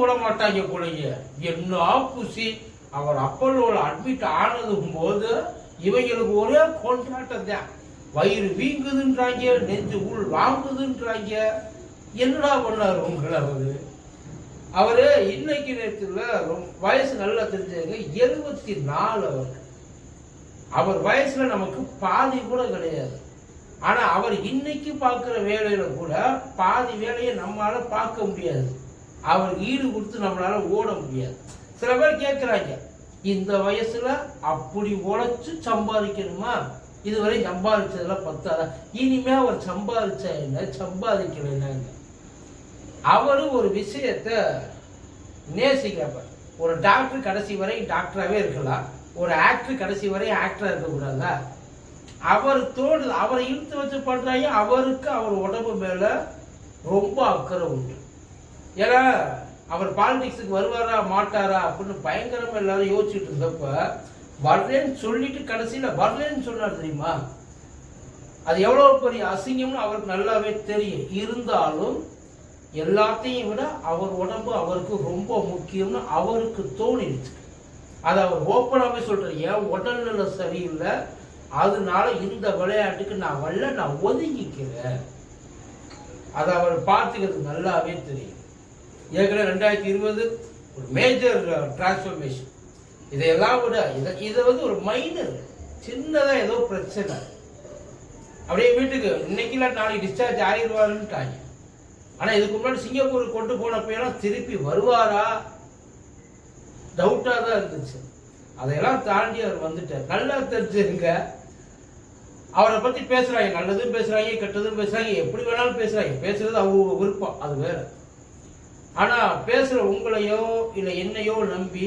விட மாட்டாங்க போலங்க என்ன குசி அவர் அப்பல்லோல அட்மிட் ஆனதும் போது இவைகளுக்கு ஒரே கொண்டாட்டம் தான். வயிறு வீங்குதுன்றாங்க நெஞ்சு உள் வாங்குதுன்றாங்க. என்னடா பண்ணார் உங்களை அவரு? அவரு இன்னைக்கு நேரத்தில் ரொம்ப வயசு நல்லா தெரிஞ்சவங்க எழுபத்தி நாலு அவர். அவர் வயசுல நமக்கு பாதி கூட கிடையாது. ஆனா அவர் இன்னைக்கு பார்க்குற வேலையில கூட பாதி வேலையை நம்மளால பார்க்க முடியாது. அவர் ஈடு கொடுத்து நம்மளால் ஓட முடியாது. சில பேர் கேட்குறாங்க இந்த வயசில் அப்படி உழைச்சி சம்பாதிக்கணுமா? இதுவரை சம்பாதிச்சதெல்லாம் பத்தாதா? இனிமே அவர் சம்பாதிச்சா என்ன? சம்பாதிக்கல என்னங்க அவரு ஒரு விஷயத்த நேசிக்கிறப்ப ஒரு டாக்டர் கடைசி வரை டாக்டராகவே இருக்கலாம் ஒரு ஆக்டர் கடைசி வரை ஆக்டராக இருக்கக்கூடாதா? அவர் தோடு அவரை இழுத்து வச்சு பண்ணுறாங்க அவருக்கு அவர் உடம்பு மேலே ரொம்ப அக்கறை உண்டு. ஏன்னா அவர் பாலிடிக்ஸுக்கு வருவாரா மாட்டாரா அப்படின்னு பயங்கரமாக எல்லாரும் யோசிச்சுட்டு இருந்தப்ப வர்றேன்னு சொல்லிட்டு கடைசியில் வரலன்னு சொன்னார் தெரியுமா? அது எவ்வளோ பெரிய அசிங்கம்னு அவருக்கு நல்லாவே தெரியும். இருந்தாலும் எல்லாத்தையும் விட அவர் உடம்பு அவருக்கு ரொம்ப முக்கியம்னு அவருக்கு தோணிடுச்சு அதை அவர் ஓப்பனாகவே சொல்கிறார் என் உடல்நிலை சரியில்லை. அதனால இந்த விளையாட்டுக்கு நான் வரல நான் ஒதுங்கிக்கிறேன். அதை அவர் பார்த்துக்கிறது நல்லாவே தெரியும். ஏற்கனவே ரெண்டாயிரத்தி இருபது ஒரு மேஜர் டிரான்ஸ்ஃபர்மேஷன் uh, இதையெல்லாம் விட இதை இதை வந்து ஒரு மைனர் சின்னதாக ஏதோ பிரச்சனை. அப்படியே வீட்டுக்கு இன்னைக்குல நாளைக்கு டிஸ்சார்ஜ் ஆகிடுவாருன்ட்டாங்க ஆனால் இதுக்கு முன்னாடி சிங்கப்பூருக்கு கொண்டு போனப்பெல்லாம் திருப்பி வருவாரா? டவுட்டாக தான் இருந்துச்சு. அதையெல்லாம் தாண்டி அவர் வந்துட்டார். நல்லா தெரிஞ்சுருங்க அவரை பற்றி பேசுகிறாங்க நல்லதும் பேசுகிறாங்க கெட்டதும் பேசுகிறாங்க எப்படி வேணாலும் பேசுகிறாங்க பேசுகிறது அவங்க விருப்பம். அது வேறு. ஆனால் பேசுகிற உங்களையோ இல்லை என்னையோ நம்பி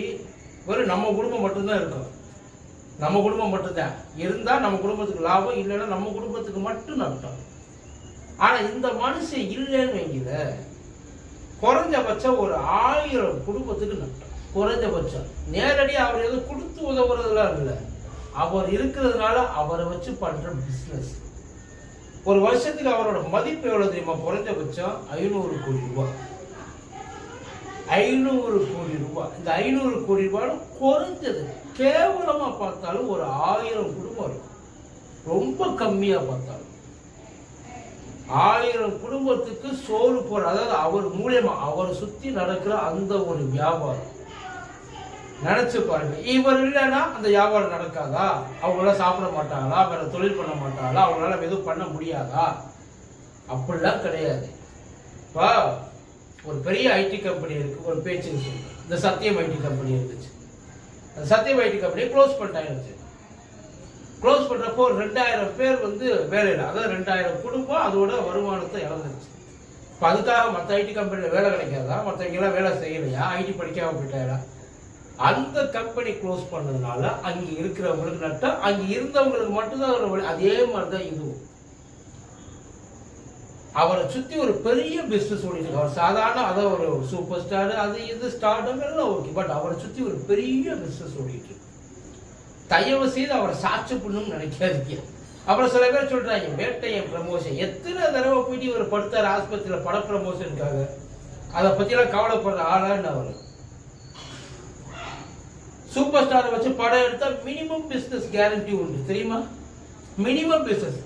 வெறும் நம்ம குடும்பம் மட்டும்தான் இருக்கும். நம்ம குடும்பம் மட்டும்தான். இருந்தால் நம்ம குடும்பத்துக்கு லாபம் இல்லைன்னா நம்ம குடும்பத்துக்கு மட்டும் நட்டம் ஆனால் இந்த மனுஷன் இல்லைன்னு வைங்கல குறைஞ்சபட்சம் ஒரு ஆயிரம் குடும்பத்துக்கு நட்டம் குறைஞ்சபட்சம். நேரடியாக அவர் எதுவும் கொடுத்து உதவுறதுலாம் இல்லை. அவர் இருக்கிறதுனால அவரை வச்சு பண்ணுற பிஸ்னஸ் ஒரு வருஷத்துக்கு அவரோட மதிப்பு எவ்வளோ தெரியுமா? குறைஞ்சபட்சம் ஐநூறு கோடி ரூபாய். ஐநூறு கோடி ரூபாய் இந்த ஐநூறு கோடி ரூபாயும் குறைஞ்சது கேவலமா பார்த்தாலும் ஒரு ஆயிரம் குடும்பம் இருக்கும் ரொம்ப கம்மியா பார்த்தாலும். ஆயிரம் குடும்பத்துக்கு சோறு போற அதாவது அவர் மூலியமா அவரை சுத்தி நடக்கிற அந்த ஒரு வியாபாரம். நினைச்சு பாருங்க. இவர் இல்லைன்னா அந்த வியாபாரம் நடக்காதா? அவங்களால சாப்பிட மாட்டாங்களா வேற தொழில் பண்ண மாட்டாங்களா அவங்களால எதுவும் பண்ண முடியாதா? அப்படிலாம் கிடையாது. இப்போ ஒரு பெரிய ஐடி கம்பெனி இருக்குது ஒரு பேச்சு சொல்றேன். இந்த சத்தியம் ஐடி கம்பெனி இருந்துச்சு. அந்த சத்தியம் ஐடி கம்பெனி க்ளோஸ் பண்ணிட்டாங்க க்ளோஸ் பண்ணுறப்போ ஒரு ரெண்டாயிரம் பேர் வந்து வேலையில் அதாவது ரெண்டாயிரம் குடும்பம் அதோட வருமானத்தை இழந்துருச்சு. இப்போ அதுக்காக மற்ற ஐடி கம்பெனியில் வேலை கிடைக்காதா? மற்றவங்கெல்லாம் வேலை செய்யலையா? ஐடி படிக்காமல் போயிட்டாரா அந்த கம்பெனி க்ளோஸ் பண்ணதுனால அங்கே இருக்கிறவங்களுக்கு நட்டம் அங்கே இருந்தவங்களுக்கு மட்டும்தான் வழி. அதே மாதிரி தான் இதுவும். அவரை சுற்றி ஒரு பெரிய பிஸ்னஸ் ஓடிட்டு அவர் சாதாரண அதை ஒரு சூப்பர் ஸ்டார் அது இது ஸ்டார்டம் எல்லாம் ஓகே பட் அவரை சுற்றி ஒரு பெரிய பிஸ்னஸ் ஓடிட்டு தயவு செய்து அவரை சாட்சி பண்ணுன்னு நினைக்காதீங்க. அப்புறம் சில பேர் சொல்கிறாங்க வேட்டையன் ப்ரமோஷன் எத்தனை தடவை போயிட்டு இவர் படுத்தார் ஆஸ்பத்திரியில் பட ப்ரமோஷனுக்காக அதை பற்றிலாம் கவலைப்படுற ஆளான்னு அவர்? சூப்பர் ஸ்டாரை வச்சு படம் எடுத்தால் மினிமம் பிஸ்னஸ் கேரண்டி உண்டு. தெரியுமா? மினிமம் பிஸ்னஸ்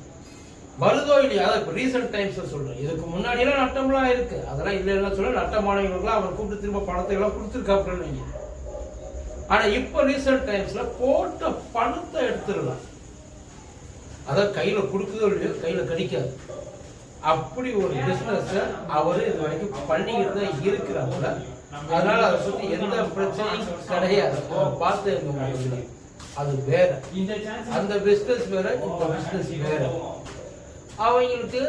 வருதோ இல்லையா அதான் இப்போ ரீசெண்ட் டைம்ஸ் சொல்றேன். இதுக்கு முன்னாடியெல்லாம் நட்டம்லாம் இருக்கு. அதெல்லாம் இல்லைன்னா சொல்ல நட்டமானவங்களுக்குலாம் அவர் கூப்பிட்டு திரும்ப பணத்தை எல்லாம் கொடுத்துருக்காப்புன்னு வைங்க. ஆனா இப்போ ரீசெண்ட் டைம்ஸ்ல போட்ட பணத்தை எடுத்துடலாம். அதான் கையில கொடுக்குதோ இல்லையோ கையில கடிக்காது. அப்படி ஒரு பிஸ்னஸை அவரு இது வரைக்கும் பண்ணிக்கிட்டு தான் இருக்கிறாப்புல. அதனால அதை பத்தி எந்த பிரச்சனையும் கிடையாது. பார்த்து இருக்க அது வேற. அந்த பிசினஸ் வேற இந்த பிசினஸ் வேற. அவங்களுக்கு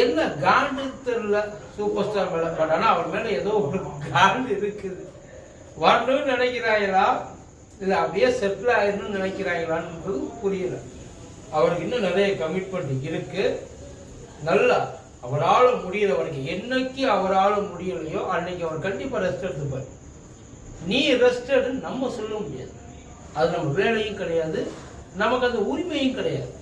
என்ன காண்டு தெரியல சூப்பர் ஸ்டார் மேல. பட் ஆனால் அவர் மேலே ஏதோ ஒரு காண்டு இருக்குது. வரணும்னு நினைக்கிறாங்களா இல்லை அப்படியே செட்டில் ஆயிடணும்னு நினைக்கிறாங்களான்றது புரியல. அவருக்கு இன்னும் நிறைய கமிட்மெண்ட் இருக்கு. நல்லா அவரால் முடியல. அவனுக்கு என்னைக்கு அவரால் முடியலையோ அன்னைக்கு அவர் கண்டிப்பாக ரெஸ்ட் எடுத்துப்பார். நீ ரெஸ்ட் நம்ம சொல்ல முடியாது. அது நம்ம வேலையும் கிடையாது. நமக்கு அந்த உரிமையும் கிடையாது.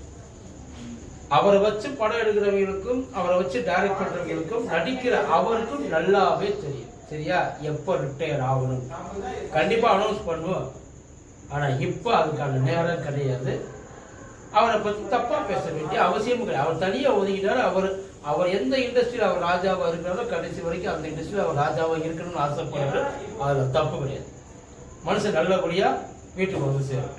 அவரை வச்சு படம் எடுக்கிறவங்களுக்கும் அவரை வச்சு டைரக்ட் பண்றவங்களுக்கும் நடிக்கிற அவருக்கும் நல்லாவே தெரியும். சரியா? எப்போ ரிட்டையர் ஆகணும்? கண்டிப்பாக அனௌன்ஸ் பண்ணுவோம். ஆனால் இப்போ அதுக்கான நேரம் கிடையாது. அவரை பற்றி தப்பாக பேச வேண்டிய அவசியமும் கிடையாது. அவர் தனியாக ஒதுக்கிட்டாரு அவர் அவர் எந்த இண்டஸ்ட்ரியில் அவர் ராஜாவாக இருக்கிறாரோ கடைசி வரைக்கும் அந்த இண்டஸ்ட்ரியில் அவர் ராஜாவாக இருக்கணும்னு ஆசைப்படுறாரு. அதில் தப்பு கிடையாது. மனுஷன் நல்லபடியாக வீட்டுக்கு வந்து சேரும்